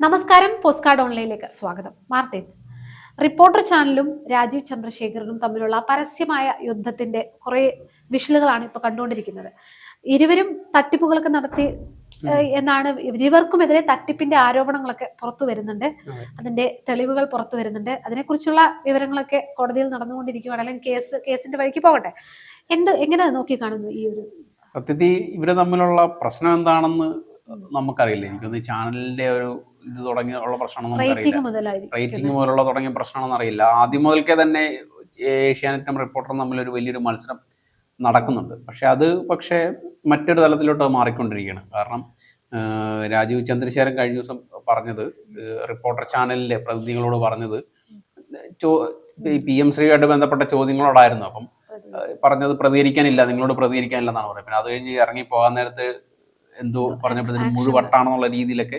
നമസ്കാരം പോസ്റ്റ്കാർഡ് ഓൺലൈനിലേക്ക് സ്വാഗതം. Martin. Reporter ചാനലും രാജീവ് ചന്ദ്രശേഖരനും തമ്മിലുള്ള പരസ്യമായ യുദ്ധത്തിന്റെ കുറെ വിഷലുകളാണ് ഇപ്പൊ കണ്ടുകൊണ്ടിരിക്കുന്നത്. ഇരുവരും തട്ടിപ്പുകളൊക്കെ നടത്തി എന്നാണ് ഇരുവർക്കുമെതിരെ തട്ടിപ്പിന്റെ ആരോപണങ്ങളൊക്കെ പുറത്തു വരുന്നുണ്ട്. അതിന്റെ തെളിവുകൾ പുറത്തു വരുന്നുണ്ട്. അതിനെക്കുറിച്ചുള്ള വിവരങ്ങളൊക്കെ കോടതിയിൽ നടന്നുകൊണ്ടിരിക്കുകയാണ് അല്ലെങ്കിൽ കേസ് കേസിന്റെ വഴിക്ക് പോകട്ടെ. എന്ത് എങ്ങനെ നോക്കി കാണുന്നു ഈ ഒരു സത്യത്തിൽ ഇവർ തമ്മിലുള്ള പ്രശ്നം എന്താണെന്ന് നമുക്കറിയില്ല. എനിക്കൊന്ന് ചാനലിന്റെ ഒരു ഇത് തുടങ്ങിയ ഉള്ള പ്രശ്നമാണെന്ന് നമുക്കറിയില്ല. റേറ്റിംഗ് മുതലുള്ള തുടങ്ങിയ പ്രശ്നമാണെന്ന് അറിയില്ല. ആദ്യം മുതൽക്കേ തന്നെ ഏഷ്യാനെറ്റും റിപ്പോർട്ടറും തമ്മിൽ ഒരു വലിയൊരു മത്സരം നടക്കുന്നുണ്ട്. പക്ഷെ അത് പക്ഷേ മറ്റൊരു തലത്തിലോട്ട് അത് മാറിക്കൊണ്ടിരിക്കുകയാണ്. കാരണം രാജീവ് ചന്ദ്രശേഖരൻ കഴിഞ്ഞ ദിവസം പറഞ്ഞത് റിപ്പോർട്ടർ ചാനലിലെ പ്രതിനിധികളോട് പറഞ്ഞത് ചോ പി എം ശ്രീയുമായിട്ട് ബന്ധപ്പെട്ട ചോദ്യങ്ങളോടായിരുന്നു. അപ്പം പറഞ്ഞത് പ്രതികരിക്കാനില്ല നിങ്ങളോട് പ്രതികരിക്കാനില്ല എന്നാണ് പറയുന്നത്. പിന്നെ അത് കഴിഞ്ഞ് ഇറങ്ങി പോകാൻ നേരത്ത് എന്തോ പറഞ്ഞപ്പോഴത്തേനും മുഴുവട്ടാണെന്നുള്ള രീതിയിലൊക്കെ.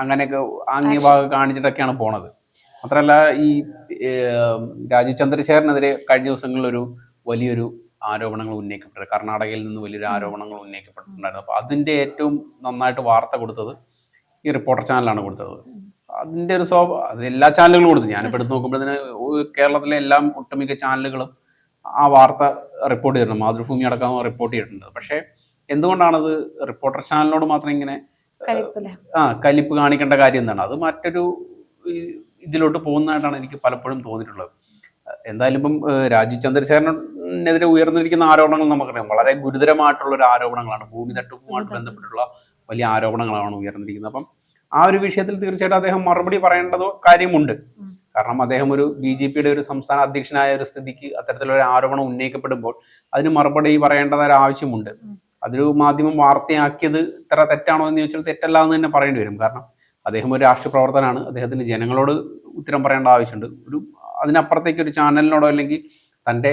അങ്ങനെയൊക്കെ ആംഗ്യഭാഗം കാണിച്ചിട്ടൊക്കെയാണ് പോണത്. മാത്രമല്ല ഈ രാജീവ് ചന്ദ്രശേഖരനെതിരെ കഴിഞ്ഞ ദിവസങ്ങളിൽ ഒരു വലിയൊരു ആരോപണങ്ങൾ ഉന്നയിക്കപ്പെട്ടത് കർണാടകയിൽ നിന്ന് വലിയൊരു ആരോപണങ്ങൾ ഉന്നയിക്കപ്പെട്ടിട്ടുണ്ടായിരുന്നു. അപ്പോൾ അതിന്റെ ഏറ്റവും നന്നായിട്ട് വാർത്ത കൊടുത്തത് ഈ റിപ്പോർട്ടർ ചാനലാണ് കൊടുത്തത്. അതിന്റെ ഒരു സ്വഭാവം അത് എല്ലാ ചാനലുകളും കൊടുത്തു. ഞാനിപ്പോൾ എടുത്ത് നോക്കുമ്പോഴത്തേന് കേരളത്തിലെ എല്ലാം ഒട്ടുമിക്ക ചാനലുകളും ആ വാർത്ത റിപ്പോർട്ട് ചെയ്തിട്ടുണ്ട്. മാതൃഭൂമി അടക്കം റിപ്പോർട്ട് ചെയ്തിട്ടുണ്ട്. പക്ഷേ എന്തുകൊണ്ടാണത് റിപ്പോർട്ടർ ചാനലിനോട് മാത്രം ഇങ്ങനെ ആ കലിപ്പ് കാണിക്കേണ്ട കാര്യം എന്താണ്? അത് മറ്റൊരു ഇതിലോട്ട് പോകുന്നതായിട്ടാണ് എനിക്ക് പലപ്പോഴും തോന്നിയിട്ടുള്ളത്. എന്തായാലും ഇപ്പം രാജീവ് ചന്ദ്രശേഖരനെതിരെ ഉയർന്നിരിക്കുന്ന ആരോപണങ്ങൾ നമുക്കറിയാം. വളരെ ഗുരുതരമായിട്ടുള്ള ഒരു ആരോപണങ്ങളാണ്. ഭൂമി തട്ടിപ്പുമായിട്ട് ബന്ധപ്പെട്ടുള്ള വലിയ ആരോപണങ്ങളാണ് ഉയർന്നിരിക്കുന്നത്. അപ്പം ആ ഒരു വിഷയത്തിൽ തീർച്ചയായിട്ടും അദ്ദേഹം മറുപടി പറയേണ്ടതോ കാര്യമുണ്ട്. കാരണം അദ്ദേഹം ഒരു ബി ജെ പിയുടെ ഒരു സംസ്ഥാന അധ്യക്ഷനായ ഒരു സ്ഥിതിക്ക് അത്തരത്തിലൊരു ആരോപണം ഉന്നയിക്കപ്പെടുമ്പോൾ അതിന് മറുപടി പറയേണ്ടത് ആവശ്യമുണ്ട്. അതൊരു മാധ്യമം വാർത്തയാക്കിയത് ഇത്ര തെറ്റാണോ എന്ന് ചോദിച്ചാൽ തെറ്റല്ല എന്ന് തന്നെ പറയേണ്ടി വരും. കാരണം അദ്ദേഹം ഒരു രാഷ്ട്രീയ പ്രവർത്തനമാണ് അദ്ദേഹത്തിന് ജനങ്ങളോട് ഉത്തരം പറയേണ്ട ആവശ്യമുണ്ട്. ഒരു അതിനപ്പുറത്തേക്ക് ഒരു ചാനലിനോടോ അല്ലെങ്കിൽ തന്റെ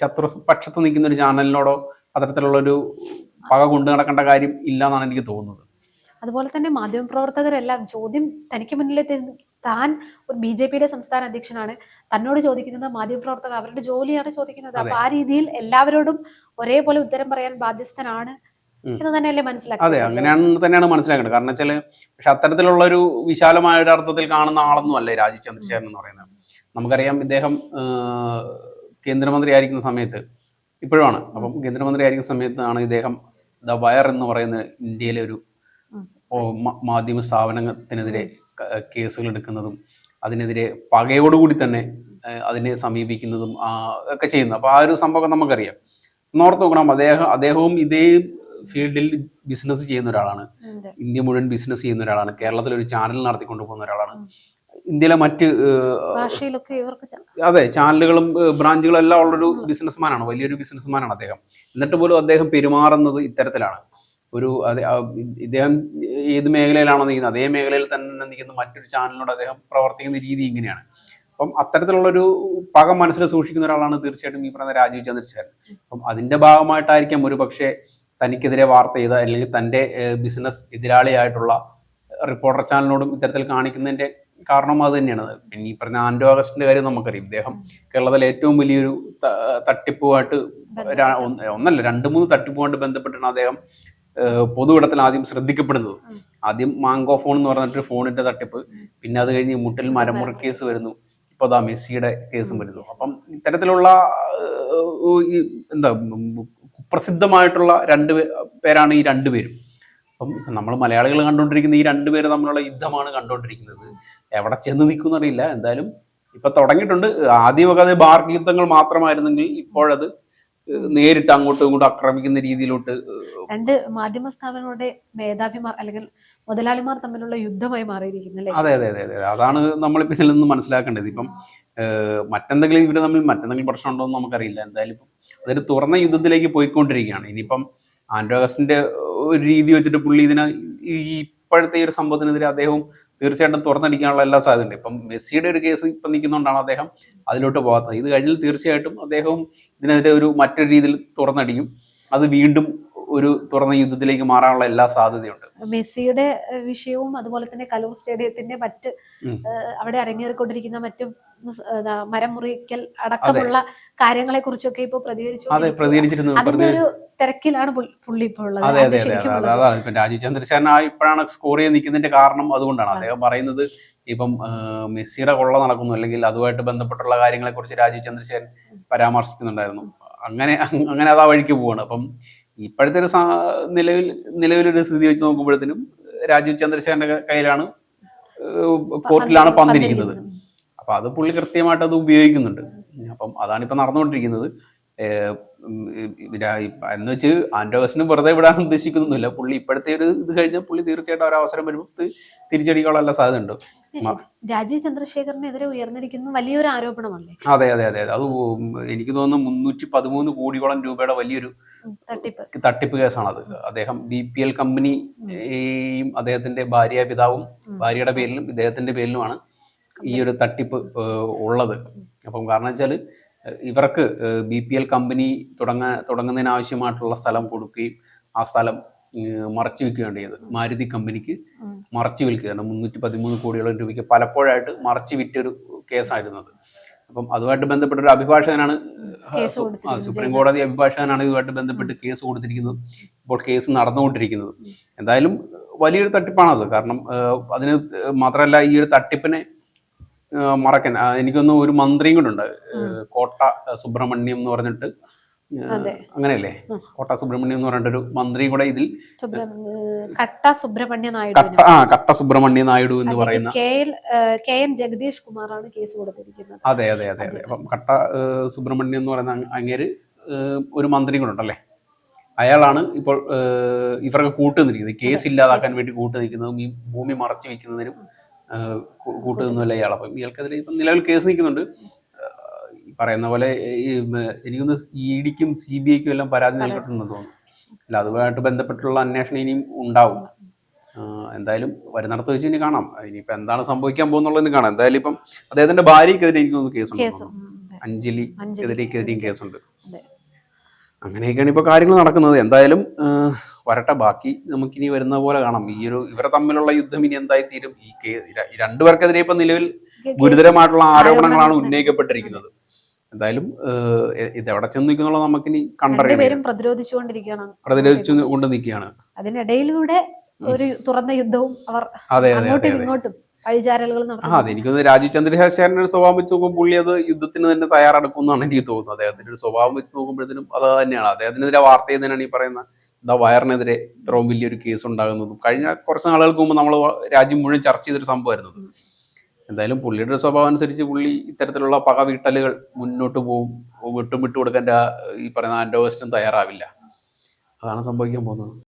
ശത്രു പക്ഷത്ത് നിൽക്കുന്ന ഒരു ചാനലിനോടോ അത്തരത്തിലുള്ളൊരു പക കൊണ്ടു നടക്കേണ്ട കാര്യം ഇല്ല എന്നാണ് എനിക്ക് തോന്നുന്നത്. അതുപോലെ തന്നെ മാധ്യമപ്രവർത്തകരെല്ലാം ചോദ്യം തനിക്ക് മുന്നിലെത്തി താൻ ഒരു ബി ജെ പിയുടെ സംസ്ഥാന അധ്യക്ഷനാണ്. തന്നോട് ചോദിക്കുന്നത് മാധ്യമപ്രവർത്തകർ അവരുടെ ജോലിയാണ് ചോദിക്കുന്നത്. അപ്പൊ ആ രീതിയിൽ എല്ലാവരോടും ഒരേപോലെ ഉത്തരം പറയാൻ ബാധ്യസ്ഥനാണ്. എന്ന് തന്നെയല്ലേ അതെ മനസ്സിലാക്കുന്നത് അങ്ങനെയാണ് തന്നെയാണ് മനസ്സിലാക്കുന്നത് കാരണം വെച്ചാൽ പക്ഷെ അത്തരത്തിലുള്ള ഒരു വിശാലമായ ഒരു അർത്ഥത്തിൽ കാണുന്ന ആളൊന്നും അല്ലേ രാജീവ് ചന്ദ്രശേഖരൻ എന്ന് പറയുന്നത്. നമുക്കറിയാം ഇദ്ദേഹം കേന്ദ്രമന്ത്രി ആയിരിക്കുന്ന സമയത്ത് ഇപ്പോഴാണ് അപ്പം കേന്ദ്രമന്ത്രി ആയിരിക്കുന്ന സമയത്താണ് ഇദ്ദേഹം ദ വയർ എന്ന് പറയുന്ന ഇന്ത്യയിലെ ഒരു മാധ്യമ സ്ഥാപനത്തിനെതിരെ കേസുകൾ എടുക്കുന്നതും അതിനെതിരെ പകയോടുകൂടി തന്നെ അതിനെ സമീപിക്കുന്നതും ഒക്കെ ചെയ്യുന്നത് അപ്പോൾ ആ ഒരു സംഭവം നമുക്കറിയാം. നോർത്ത് നോക്കണം. അദ്ദേഹം അദ്ദേഹവും ഇതേ ഫീൽഡിൽ ബിസിനസ് ചെയ്യുന്ന ഒരാളാണ്. ഇന്ത്യ മുഴുവൻ ബിസിനസ് ചെയ്യുന്ന ഒരാളാണ്. കേരളത്തിൽ ഒരു ചാനൽ നടത്തിക്കൊണ്ടു പോകുന്ന ഒരാളാണ്. ഇന്ത്യയിലെ മറ്റ് അതെ ചാനലുകളും ബ്രാഞ്ചുകളും എല്ലാം ഉള്ളൊരു ബിസിനസ്മാനാണ്. വലിയൊരു ബിസിനസ്മാനാണ് അദ്ദേഹം. എന്നിട്ട് പോലും അദ്ദേഹം പെരുമാറുന്നത് ഇത്തരത്തിലാണ്. ഒരു ഇദ്ദേഹം ഏത് മേഖലയിലാണോ നിൽക്കുന്നത് അതേ മേഖലയിൽ തന്നെ നിൽക്കുന്ന മറ്റൊരു ചാനലിനോട് അദ്ദേഹം പ്രവർത്തിക്കുന്ന രീതി ഇങ്ങനെയാണ്. അപ്പം അത്തരത്തിലുള്ളൊരു പക മനസ്സിൽ സൂക്ഷിക്കുന്ന ഒരാളാണ് തീർച്ചയായിട്ടും ഈ പറയുന്ന രാജീവ് ചന്ദ്രശേഖരൻ. അപ്പം അതിന്റെ ഭാഗമായിട്ടായിരിക്കാം ഒരു പക്ഷേ തനിക്കെതിരെ വാർത്ത ചെയ്ത അല്ലെങ്കിൽ തന്റെ ബിസിനസ് എതിരാളിയായിട്ടുള്ള റിപ്പോർട്ടർ ചാനലിനോടും ഇത്തരത്തിൽ കാണിക്കുന്നതിന്റെ കാരണം അത് തന്നെയാണ്. പിന്നെ ഈ പറഞ്ഞ ആൻഡോ ആഗസ്റ്റിന്റെ കാര്യം നമുക്കറിയാം. ഇദ്ദേഹം കേരളത്തിലെ ഏറ്റവും വലിയൊരു തട്ടിപ്പുമായിട്ട് ഒന്നല്ല രണ്ട് മൂന്ന് തട്ടിപ്പുമായിട്ട് ബന്ധപ്പെട്ടാണ് അദ്ദേഹം പൊതുവിടത്തിൽ ആദ്യം ശ്രദ്ധിക്കപ്പെടുന്നത്. ആദ്യം മാങ്കോ ഫോൺ എന്ന് പറഞ്ഞിട്ട് ഫോണിന്റെ തട്ടിപ്പ്. പിന്നെ അത് കഴിഞ്ഞ് മുട്ടിൽ മരമുറി കേസ് വരുന്നു. ഇപ്പൊ അതാ മെസ്സിയുടെ കേസും വരുന്നു. അപ്പം ഇത്തരത്തിലുള്ള എന്താ കുപ്രസിദ്ധമായിട്ടുള്ള രണ്ട് പേരാണ് ഈ രണ്ടുപേരും അപ്പം നമ്മൾ മലയാളികൾ കണ്ടുകൊണ്ടിരിക്കുന്ന ഈ രണ്ടുപേര് തമ്മിലുള്ള യുദ്ധമാണ് കണ്ടുകൊണ്ടിരിക്കുന്നത്. എവിടെ ചെന്ന് നിൽക്കും അറിയില്ല എന്തായാലും ഇപ്പൊ തുടങ്ങിയിട്ടുണ്ട്. ആദ്യമൊക്കെ അത് ബാർ യുദ്ധങ്ങൾ മാത്രമായിരുന്നെങ്കിൽ ഇപ്പോഴത് നേരിട്ട് അങ്ങോട്ടും ഇങ്ങോട്ടും ആക്രമിക്കുന്ന രീതിയിലോട്ട് രണ്ട് മാധ്യമ സ്ഥാപനങ്ങളുടെ മേധാവിമാർ അല്ലെങ്കിൽ മുതലാളിമാർ തമ്മിലുള്ള യുദ്ധമായി മാറിയിരിക്കുന്നു അല്ലേ? അതെ അതെ അതെ അതെ. അതാണ് നമ്മളിപ്പോൾ ഇതിൽ നിന്ന് മനസ്സിലാക്കേണ്ടത്. ഇപ്പം മറ്റെന്തെങ്കിലും ഇവർ തമ്മിൽ മറ്റെന്തെങ്കിലും പ്രശ്നം ഉണ്ടോ എന്ന് നമുക്കറിയില്ല. എന്തായാലും ഇപ്പം അതൊരു തുറന്ന യുദ്ധത്തിലേക്ക് പോയിക്കൊണ്ടിരിക്കുകയാണ്. ഇനിയിപ്പം ആൻഡ്രോ അഗസ്റ്റിന്റെ ഒരു രീതി വെച്ചിട്ട് പുള്ളി ഇതിനെ ഈ ഇപ്പോഴത്തെ ഈ ഒരു സംഭവത്തിനെതിരെ അദ്ദേഹവും തീർച്ചയായിട്ടും തുറന്നടിക്കാനുള്ള എല്ലാ സാധ്യതയുണ്ട്. ഇപ്പം മെസ്സിയുടെ ഒരു കേസ് ഇപ്പം നിൽക്കുന്നതുകൊണ്ടാണ് അദ്ദേഹം അതിലോട്ട് പോകാത്തത്. ഇത് കഴിഞ്ഞാൽ തീർച്ചയായിട്ടും അദ്ദേഹവും ഇതിനെതിരെ ഒരു മറ്റൊരു രീതിയിൽ തുറന്നടിക്കും. അത് വീണ്ടും ഒരു തുറന്ന യുദ്ധത്തിലേക്ക് മാറാനുള്ള എല്ലാ സാധ്യതയുണ്ട്. മെസ്സിയുടെ വിഷയവും അതുപോലെ തന്നെ കലൂർ സ്റ്റേഡിയത്തിന്റെ മറ്റ് അവിടെ അരങ്ങേറിക്കൊണ്ടിരിക്കുന്ന മറ്റു മരം മുറിക്കൽ അടക്കമുള്ള കാര്യങ്ങളെ കുറിച്ചൊക്കെ ഇപ്പൊ പ്രതികരിച്ചു അതിന്റെ ഒരു തിരക്കിലാണ് പുള്ളി ഇപ്പോൾ ഉള്ളത്. അതെ അതെ അതിന്റെ അതെ ശരിക്കും അതാണ് ഇപ്പം രാജീവ് ചന്ദ്രശേഖരൻ ആ ഇപ്പോഴാണ് സ്കോർ ചെയ്ത് നിൽക്കുന്നതിന്റെ കാരണം അതുകൊണ്ടാണ്. അദ്ദേഹം പറയുന്നത് ഇപ്പം മെസ്സിയുടെ കൊള്ള നടക്കുന്നു അല്ലെങ്കിൽ അതുമായിട്ട് ബന്ധപ്പെട്ടുള്ള കാര്യങ്ങളെ കുറിച്ച് രാജീവ് ചന്ദ്രശേഖരൻ പരാമർശിക്കുന്നുണ്ടായിരുന്നു. അങ്ങനെ അങ്ങനെ അത് ആ വഴിക്ക് പോവാണ്. അപ്പം ഇപ്പോഴത്തെ ഒരു നിലവിൽ നിലവിലൊരു സ്ഥിതി വെച്ച് നോക്കുമ്പോഴത്തേനും രാജീവ് ചന്ദ്രശേഖരന്റെ കയ്യിലാണ് കോർട്ടിലാണ് പന്തിരിക്കുന്നത്. അപ്പൊ അത് പുള്ളി കൃത്യമായിട്ട് അത് ഉപയോഗിക്കുന്നുണ്ട്. അപ്പം അതാണ് ഇപ്പൊ നടന്നുകൊണ്ടിരിക്കുന്നത്. എന്ന് വെച്ച് ആൻഡോസിന് വെറുതെ വിടാൻ ഉദ്ദേശിക്കുന്നൊന്നുമില്ല. പുള്ളി ഇപ്പോഴത്തെ ഒരു ഇത് കഴിഞ്ഞാൽ പുള്ളി തീർച്ചയായിട്ടും ഒരു അവസരം വരുമ്പോൾ തിരിച്ചടിക്കാനുള്ള സാധ്യത ഉണ്ട് രാജീവ് ചന്ദ്രശേഖരനെതിരെ ഉയർന്നിരിക്കുന്ന വലിയൊരു ആരോപണമല്ലേ? അതെ അതെ അതെ അതെ. എനിക്ക് തോന്നുന്നു മുന്നൂറ്റി പതിമൂന്ന് കോടിയോളം രൂപയുടെ വലിയൊരു തട്ടിപ്പ്. തട്ടിപ്പ് കേസാണത്. അദ്ദേഹം ബി പി എൽ കമ്പനിയും അദ്ദേഹത്തിന്റെ ഭാര്യ പിതാവും ഭാര്യയുടെ പേരിലും ഇദ്ദേഹത്തിന്റെ പേരിലുമാണ് ഈ ഒരു തട്ടിപ്പ് ഉള്ളത്. അപ്പം കാരണം വെച്ചാൽ ഇവർക്ക് ബി പി എൽ കമ്പനി തുടങ്ങാൻ തുടങ്ങുന്നതിനാവശ്യമായിട്ടുള്ള സ്ഥലം കൊടുക്കുകയും ആ സ്ഥലം മറച്ചു വെക്കുകയാണ് ചെയ്തത്. മാരുതി കമ്പനിക്ക്. മറച്ചു വിൽക്കുകയാണ്. മുന്നൂറ്റി പതിമൂന്ന് കോടിയോളം രൂപയ്ക്ക് പലപ്പോഴായിട്ട് മറച്ചു വിറ്റൊരു കേസായിരുന്നത്. അപ്പം അതുമായിട്ട് ബന്ധപ്പെട്ട ഒരു അഭിഭാഷകനാണ് സുപ്രീം കോടതി അഭിഭാഷകനാണ് ഇതുമായിട്ട് ബന്ധപ്പെട്ട് കേസ് കൊടുത്തിരിക്കുന്നത്. ഇപ്പോൾ കേസ് നടന്നുകൊണ്ടിരിക്കുന്നത്. എന്തായാലും വലിയൊരു തട്ടിപ്പാണത്. കാരണം അതിന് മാത്രമല്ല ഈ ഒരു തട്ടിപ്പിനെ മറക്കാൻ. എനിക്കൊന്നും ഒരു മന്ത്രിയും കൂടെ ഉണ്ട്. കോട്ട സുബ്രഹ്മണ്യം എന്ന് പറഞ്ഞിട്ട്. അങ്ങനെയല്ലേ. കോട്ട സുബ്രഹ്മണ്യം എന്ന് പറഞ്ഞിട്ടൊരു മന്ത്രി കൂടെ ഇതിൽ. കട്ട സുബ്രഹ്മണ്യ കട്ട ആ കട്ട സുബ്രഹ്മണ്യ നായിഡു എന്ന് പറയുന്ന. കെ എൻ ജഗദീഷ് കുമാറാണ് കേസ് കൊടുത്തിരിക്കുന്നത്. അതെ അതെ അതെ അതെ. അപ്പം കട്ട സുബ്രഹ്മണ്യം എന്ന് പറയുന്ന അങ്ങേര് ഒരു മന്ത്രി കൂടെ ഉണ്ടല്ലേ? അയാളാണ് ഇപ്പോൾ ഇവരൊക്കെ ഇവർക്ക് കൂട്ട് കേസ് ഇല്ലാതാക്കാൻ വേണ്ടി കൂട്ടുനിൽക്കുന്നതും ഈ ഭൂമി മറച്ചു വെക്കുന്നതിനും ഏഹ്, കൂ- കൂട്ട് നിന്നുമല്ല ഇയാൾ? അപ്പം ഇയാൾക്കെതിരെ ഇപ്പം നിലവിൽ കേസ് നിൽക്കുന്നുണ്ട്. ഈ പറയുന്ന പോലെ എനിക്കൊന്ന് ഇ ഡിക്കും സി ബി ഐക്കും എല്ലാം പരാതി നൽകിയിട്ടുണ്ടെന്ന് തോന്നുന്നു. അല്ല അതുമായിട്ട് ബന്ധപ്പെട്ടുള്ള അന്വേഷണം ഇനിയും ഉണ്ടാവും. എന്തായാലും വരുന്നിടത്ത് വെച്ച് ഇനി കാണാം. ഇനിയിപ്പോ എന്താണ് സംഭവിക്കാൻ പോകുന്നുള്ളതെന്ന് കാണാം. എന്തായാലും ഇപ്പം അദ്ദേഹത്തിന്റെ ഭാര്യക്കെതിരെ എനിക്ക് തോന്നുന്നു കേസുണ്ട്. അഞ്ജലി. എതിരേക്കെതിരെയും കേസുണ്ട്. അങ്ങനെയൊക്കെയാണ് ഇപ്പോൾ കാര്യങ്ങൾ നടക്കുന്നത്. എന്തായാലും വരട്ടെ. ബാക്കി നമുക്കിനി വരുന്ന പോലെ കാണാം. ഈ ഒരു ഇവരെ തമ്മിലുള്ള യുദ്ധം ഇനി എന്തായി തീരും ഈ രണ്ടുപേർക്കെതിരെ ഇപ്പം നിലവിൽ ഗുരുതരമായിട്ടുള്ള ആരോപണങ്ങളാണ് ഉന്നയിക്കപ്പെട്ടിരിക്കുന്നത്. എന്തായാലും ഇത് എവിടെ ചെന്ന് നിൽക്കുന്നുള്ള നമുക്കിനി കണ്ടറിയാം പ്രതിരോധിച്ചുകൊണ്ടിരിക്കുകയാണ് പ്രതിരോധിച്ചു കൊണ്ട് നിൽക്കുകയാണ് അതിനിടയിലൂടെ ഒരു തുറന്ന യുദ്ധവും അവർ അങ്ങോട്ടും ഇങ്ങോട്ടും പഴിചാരലുകൾ നടത്തുന്നു അതെനിക്കൊന്ന് രാജീവ് ചന്ദ്രശേഖരന്റെ ഒരു സ്വഭാവം വെച്ച് നോക്കുമ്പോൾ പുള്ളി അത് യുദ്ധത്തിന് തന്നെ തയ്യാറെടുക്കുന്നതാണ് എനിക്ക് തോന്നുന്നത്. അദ്ദേഹത്തിന്റെ ഒരു സ്വഭാവം വെച്ച് നോക്കുമ്പോഴത്തേനും അത് തന്നെയാണ്. അദ്ദേഹത്തിനെതിരെ വാർത്ത ചെയ്യുന്നതിനാണ് ഈ പറയുന്ന എന്താ വയറിനെതിരെ ഇത്രയും വലിയൊരു കേസ് ഉണ്ടാകുന്നതും. കഴിഞ്ഞ കുറച്ച് നാളുകൾക്ക് മുമ്പ് നമ്മൾ രാജ്യം മുഴുവൻ ചർച്ച ചെയ്തൊരു സംഭവമായിരുന്നത് എന്തായാലും പുള്ളിയുടെ സ്വഭാവം അനുസരിച്ച് പുള്ളി ഇത്തരത്തിലുള്ള പക വീട്ടലുകൾ മുന്നോട്ട് പോകും വിട്ടും വിട്ടുകൊടുക്കാൻ രാ- ഈ പറയുന്ന ആൻഡോവസ്റ്റും തയ്യാറാവില്ല. അതാണ് സംഭവിക്കാൻ പോകുന്നത്.